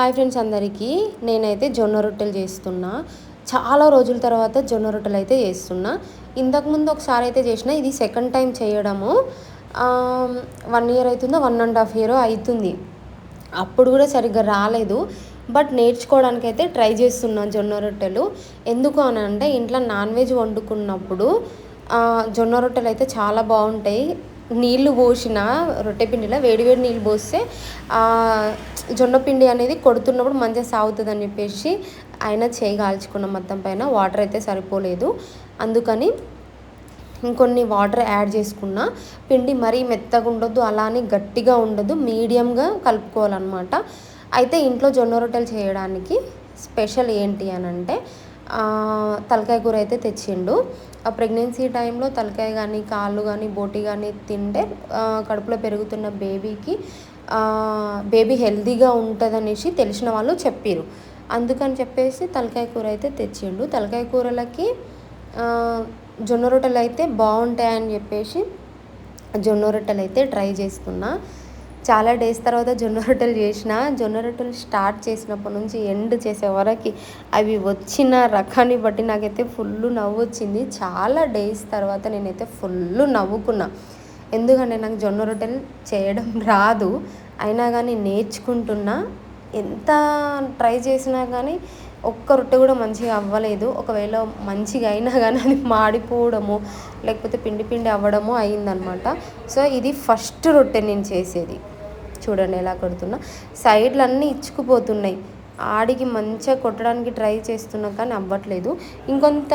Hi friends అందరికీ. నేనైతే జొన్న రొట్టెలు చేస్తున్నా. చాలా రోజుల తర్వాత జొన్న రొట్టెలు అయితే చేస్తున్నా. ఇంతకుముందు ఒకసారి అయితే చేసిన ఇది సెకండ్ టైం చేయడము. వన్ ఇయర్ అవుతుందో? వన్ అండ్ హాఫ్ ఇయర్ అవుతుంది. అప్పుడు కూడా సరిగ్గా రాలేదు. బట్ నేర్చుకోవడానికి అయితే ట్రై చేస్తున్నాను జొన్న రొట్టెలు. ఎందుకు అని అంటే ఇంట్లో నాన్ వెజ్ వండుకున్నప్పుడు జొన్న రొట్టెలు అయితే చాలా బాగుంటాయి. నీళ్ళు పోసిన రొట్టె పిండిలో వేడివేడి నీళ్ళు పోస్తే జొన్న పిండి అనేది కొడుతున్నప్పుడు మంచిగా సాగుతుంది అని చెప్పేసి ఆయన చేయి కాల్చుకున్న మొత్తం పైన వాటర్ అయితే సరిపోలేదు. అందుకని ఇంకొన్ని వాటర్ యాడ్ చేసుకున్న పిండి మరీ మెత్తగా ఉండొద్దు అలానే గట్టిగా ఉండదు మీడియంగా కలుపుకోవాలన్నమాట. అయితే ఇంట్లో జొన్న రొట్టెలు చేయడానికి స్పెషల్ ఏంటి అని అంటే తలకాయ కూర అయితే తెచ్చిండు. ఆ ప్రెగ్నెన్సీ టైంలో తలకాయ కానీ కాళ్ళు కానీ బోటి కానీ తింటే కడుపులో పెరుగుతున్న బేబీకి బేబీ హెల్తీగా ఉంటుందనేసి తెలిసిన వాళ్ళు చెప్పారు అందుకని చెప్పేసి తలకాయ కూర అయితే తెచ్చిండు. తలకాయ కూరలకి జొన్న రొట్టెలు అయితే బాగుంటాయని చెప్పేసి జొన్న రొట్టెలు అయితే ట్రై చేస్తున్నా. చాలా డేస్ తర్వాత జొన్న రొట్టెలు చేసిన జొన్న రొట్టెలు స్టార్ట్ చేసినప్పటి నుంచి ఎండ్ చేసే వరకు అవి వచ్చిన రకాన్ని బట్టి నాకైతే ఫుల్ నవ్వు వచ్చింది. చాలా డేస్ తర్వాత నేనైతే ఫుల్ నవ్వుకున్నా. ఎందుకంటే నాకు జొన్న రొట్టెలు చేయడం రాదు. అయినా కానీ నేర్చుకుంటున్నా. ఎంత ట్రై చేసినా కానీ ఒక్క రొట్టె కూడా మంచిగా అవ్వలేదు. ఒకవేళ మంచిగా అయినా కానీ అది మాడిపోవడము లేకపోతే పిండి పిండి అవ్వడము అయిందనమాట. సో ఇది ఫస్ట్ రొట్టె నేను చేసేది. చూడండి ఎలా కొడుతున్నా. సైడ్లు అన్నీ ఇచ్చుకుపోతున్నాయి. ఆడికి మంచిగా కొట్టడానికి ట్రై చేస్తున్నా కానీ అవ్వట్లేదు. ఇంకొంత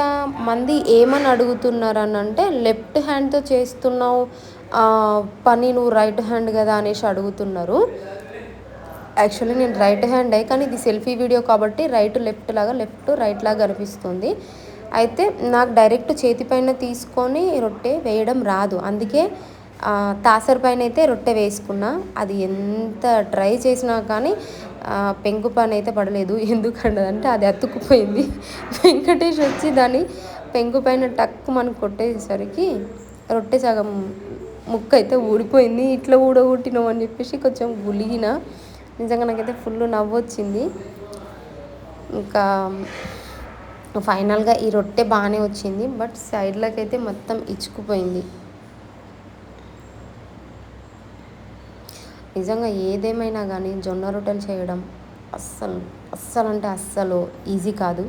మంది ఏమని అడుగుతున్నారు అని అంటే లెఫ్ట్ హ్యాండ్తో చేస్తున్నావు పని నువ్వు రైట్ హ్యాండ్ కదా అనేసి అడుగుతున్నారు. యాక్చువల్లీ నేను రైట్ హ్యాండ్ అయ్యి కానీ ఇది సెల్ఫీ వీడియో కాబట్టి రైట్ లెఫ్ట్ లాగా లెఫ్ట్ రైట్ లాగా కనిపిస్తుంది అయితే నాకు డైరెక్ట్ చేతి పైన తీసుకొని రొట్టె వేయడం రాదు. అందుకే తాసర్ పైన అయితే రొట్టె వేసుకున్నా. అది ఎంత ట్రై చేసినా కానీ పెంకు పని అయితే పడలేదు. ఎందుకంటే అది అతుక్కుపోయింది. వెంకటేష్ వచ్చి దాన్ని పెంకు పైన టక్కు మనకు కొట్టేసరికి రొట్టె సగం ముక్క అయితే ఊడిపోయింది. ఇట్లా ఊడగొట్టినాం అని చెప్పేసి కొంచెం గులిగిన నిజంగా నాకైతే ఫుల్ నవ్వు వచ్చింది ఇంకా ఫైనల్గా ఈ రొట్టె బాగానే వచ్చింది బట్ సైడ్లకి అయితే మొత్తం ఇచ్చుకుపోయింది. నిజంగా ఏదేమైనా కానీ జొన్న రొట్టెలు చేయడం అస్సలు అస్సలు అంటే అస్సలు ఈజీ కాదు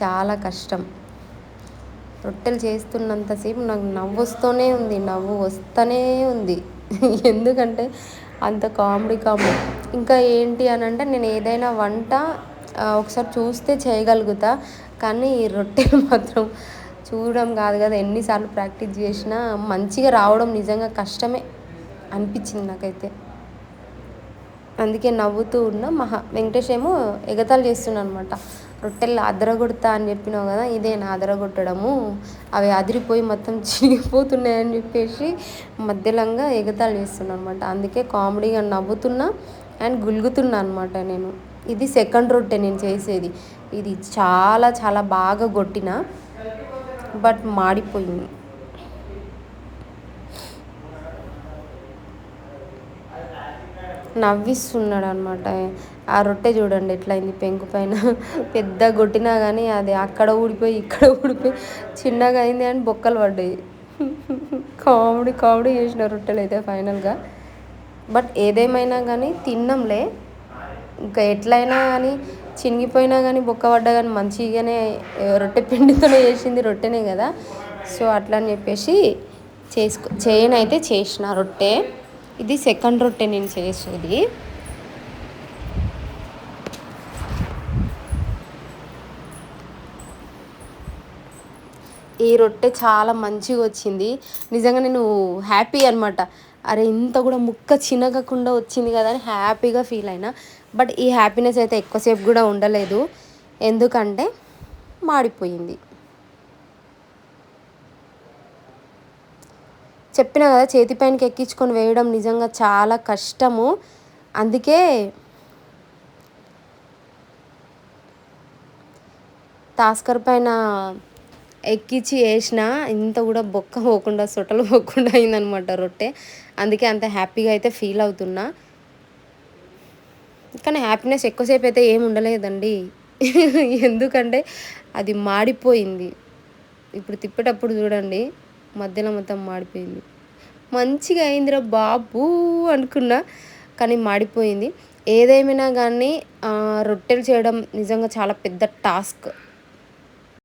చాలా కష్టం. రొట్టెలు చేస్తున్నంతసేపు నాకు నవ్వు వస్తూనే ఉంది నవ్వు వస్తూనే ఉంది. ఎందుకంటే అంత కామెడీ కామెడీ. ఇంకా ఏంటి అని అంటే నేను ఏదైనా వంట ఒకసారి చూస్తే చేయగలుగుతా కానీ ఈ రొట్టెలు మాత్రం చూడడం కాదు కదా. ఎన్నిసార్లు ప్రాక్టీస్ చేసినా మంచిగా రావడం నిజంగా కష్టమే అనిపించింది నాకైతే. అందుకే నవ్వుతూ ఉన్న మహా వెంకటేష్ ఏమో ఎగతాలు చేస్తున్నాను అనమాట రొట్టెలు అదరగొడతా అని చెప్పినావు కదా ఇదే నా అదరగొట్టడము. అవి అదిరిపోయి మొత్తం చిరిగిపోతున్నాయని చెప్పేసి మధ్యలంగా ఎగతాలు చేస్తున్నాను అనమాట అందుకే కామెడీగా నవ్వుతున్నా అండ్ గులుగుతున్నా అనమాట నేను. ఇది సెకండ్ రొట్టె నేను చేసేది. ఇది చాలా చాలా బాగా కొట్టిన బట్ మాడిపోయింది. నవ్విస్తున్నాడు అనమాట ఆ రొట్టె చూడండి ఎట్లయింది పెంకు పైన. పెద్ద కొట్టినా కానీ అది అక్కడ ఊడిపోయి ఇక్కడ ఊడిపోయి చిన్నగా అయింది అని బొక్కలు పడ్డాయి. కామెడీ కామెడీ చేసిన రొట్టెలు అయితే ఫైనల్గా. బట్ ఏదేమైనా కానీ తిన్నాంలే. ఇంకా ఎట్లయినా కానీ చినిగిపోయినా కానీ బొక్క పడ్డా కానీ మంచిగానే రొట్టె పిండితోనే చేసింది రొట్టెనే కదా. సో అట్లా అని చెప్పేసి చేసుకో చేయనైతే చేసిన రొట్టె. ఇది సెకండ్ రొట్టె నేను చేసేది. ఈ రొట్టె చాలా మంచిగా వచ్చింది. నిజంగా నేను హ్యాపీ అనమాట అరే ఇంత కూడా ముక్క చినగకుండా వచ్చింది కదా అని హ్యాపీగా ఫీల్ అయినా. బట్ ఈ హ్యాపీనెస్ అయితే ఎక్కువసేపు కూడా ఉండలేదు. ఎందుకంటే మాడిపోయింది. చెప్పిన కదా చేతి పైనకి ఎక్కించుకొని వేయడం నిజంగా చాలా కష్టము. అందుకే తాస్కర్ పైన ఎక్కించి వేసిన ఇంత కూడా బొక్క పోకుండా సొట్టలు పోకుండా అయిందనమాట రొట్టె. అందుకే అంత హ్యాపీగా అయితే ఫీల్ అవుతున్నా. కానీ హ్యాపీనెస్ ఎక్కువసేపు అయితే ఏమి ఉండలేదండి. ఎందుకంటే అది మాడిపోయింది. ఇప్పుడు తిప్పేటప్పుడు చూడండి మధ్యలో మొత్తం మాడిపోయింది. మంచిగా అయిందిరా బాబు అనుకున్నా కానీ మాడిపోయింది. ఏదేమైనా కానీ రొట్టెలు చేయడం నిజంగా చాలా పెద్ద టాస్క్.